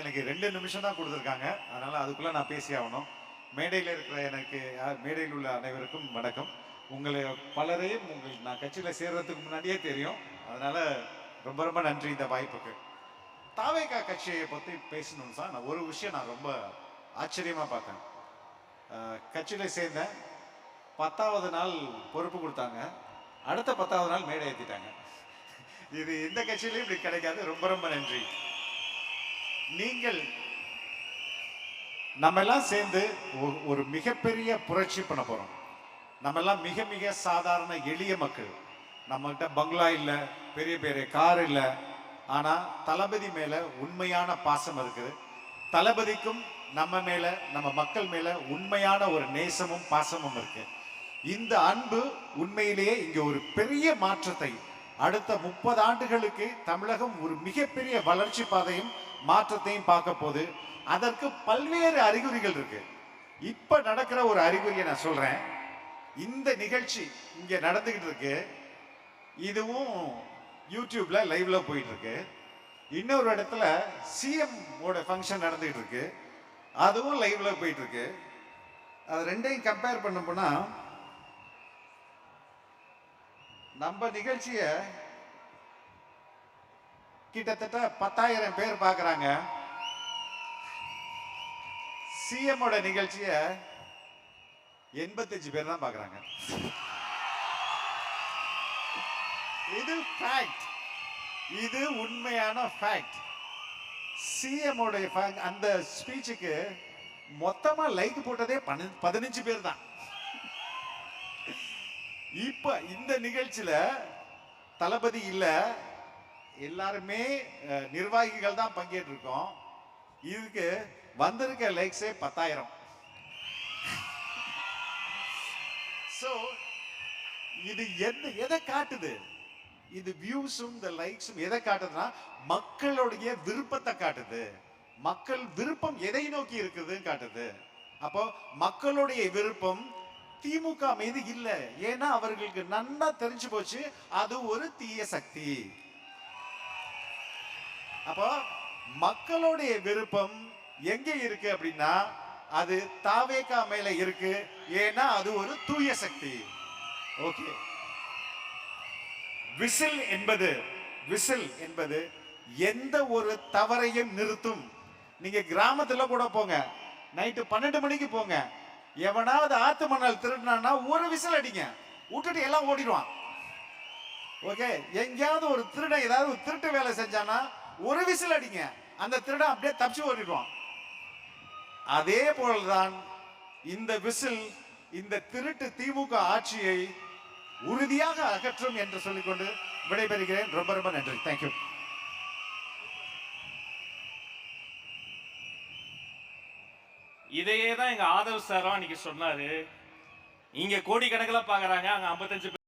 எனக்கு ரெண்டு நிமிஷம் தான் கொடுத்துருக்காங்க. அதனால் அதுக்குள்ளே நான் பேசி ஆகணும். மேடையில் இருக்கிற எனக்கு யார் மேடையில் உள்ள அனைவருக்கும் வணக்கம். உங்களை பலரையும் உங்கள் நான் கட்சியில் சேர்றதுக்கு முன்னாடியே தெரியும். அதனால் ரொம்ப ரொம்ப நன்றி இந்த வாய்ப்புக்கு. தாவேகா கட்சியை பற்றி பேசணும் சார் நான் ஒரு விஷயம் நான் ரொம்ப ஆச்சரியமாக பார்த்தேன். கட்சியில் சேர்ந்தேன். பத்தாவது நாள் பொறுப்பு கொடுத்தாங்க. அடுத்த பத்தாவது நாள் மேடை ஏற்றிட்டாங்க இது எந்த கட்சியிலையும் இப்படி கிடைக்காது. ரொம்ப ரொம்ப நன்றி. நீங்கள் நம்ம எல்லாம் சேர்ந்து ஒரு- ஒரு மிகப்பெரிய புரட்சி பண்ண போறோம். நம்ம எல்லாம் மிக மிக சாதாரண எளிய மக்கள். நம்மகிட்ட பங்களா இல்லை பெரிய பெரிய கார் இல்லை. ஆனா தளபதி மேல உண்மையான பாசம் இருக்குது. தளபதிக்கும் நம்ம மேல நம்ம மக்கள் மேல உண்மையான ஒரு நேசமும் பாசமும் இருக்கு. இந்த அன்பு உண்மையிலேயே இங்க ஒரு பெரிய மாற்றத்தை அடுத்த முப்பது ஆண்டுகளுக்கு தமிழகம் ஒரு மிகப்பெரிய வளர்ச்சி பாதையும் மாற்றத்தையும் பார்க்க போகுது. அதற்கு பல்வேறு அறிகுறிகள் இருக்கு. இப்ப நடக்கிற ஒரு அறிகுறியை நான் சொல்றேன். இந்த நிகழ்ச்சி இங்க நடந்துகிட்டு இருக்கு. இதுவும் யூடியூப்ல லைவ்ல போயிட்டு இருக்கு. இன்னொரு இடத்துல சிஎம் ஓட ஃபங்க்ஷன் நடந்துகிட்டு இருக்கு. அதுவும் லைவ்ல போயிட்டு இருக்கு. அது ரெண்டையும் கம்பேர் பண்ண போனா நம்ம நிகழ்ச்சியை கிட்டத்தட்ட பத்தாயிரம் பேர் பார்க்குறாங்க. சிஎம்மோட நிகழ்ச்சியை எண்பத்தஞ்சு பேர் தான் பார்க்குறாங்க. இது ஃபேக்ட் இது உண்மையான ஃபேக்ட் சிஎம்மோட அந்த ஸ்பீச்சுக்கு மொத்தமாக லைக் போட்டதே பதினஞ்சு பேர் தான். இப்போ இந்த நிகழ்ச்சியில தளபதி இல்லை எல்லாருமே நிர்வாகிகள் தான் பங்கேற்றிருக்கோம். இதுக்கு வந்திருக்க லைக்ஸே பத்தாயிரம். ஸோ இது என்ன எதை காட்டுது? இது வியூஸும் இந்த லைக்ஸும் எதை காட்டுதுன்னா மக்களுடைய விருப்பத்தை காட்டுது. மக்கள் விருப்பம் எதை நோக்கி இருக்குதுன்னு காட்டுது. அப்போ மக்களுடைய விருப்பம் திமுக மீது இல்லை. ஏன்னா அவர்களுக்கு நன்னா தெரிஞ்சு போச்சு. அது ஒரு தீய சக்தி. அப்போ மக்களுடைய விருப்பம் எங்க இருக்கு அப்படின்னா அது தாவேக்கா மேல இருக்கு. ஏன்னா அது ஒரு தூய சக்தி. ஓகே. விசில் என்பது விசில் என்பது எந்த ஒரு தவறையும் நிறுத்தும். நீங்க கிராமத்துல கூட போங்க. நைட்டு பன்னெண்டு மணிக்கு போங்க. எவனாவது ஆத்து மணல் திருடினா ஒரு விசில் அடிங்க. விட்டுட்டு எல்லாம் ஓடிடுவான். ஓகே. எங்கேயாவது ஒரு திருடன் ஏதாவது ஒரு திருட்டு வேலை செஞ்சானா ஒரு விசில் அடிங்க. அந்த திருடன் அப்படியே தப்பிச்சு ஓடிடுவான். அதே போலதான் இந்த விசில் இந்த திருட்டு திமுக ஆட்சியை உறுதியாக அகற்றும் என்று சொல்லிக்கொண்டு விடைபெறுகிறேன். ரொம்ப ரொம்ப நன்றி. தேங்க்யூ இதையே தான் எங்க ஆதவ் சாரும் அன்னைக்கு சொன்னாரு. இங்க கோடிக்கணக்கில் பாக்குறாங்க அங்க 55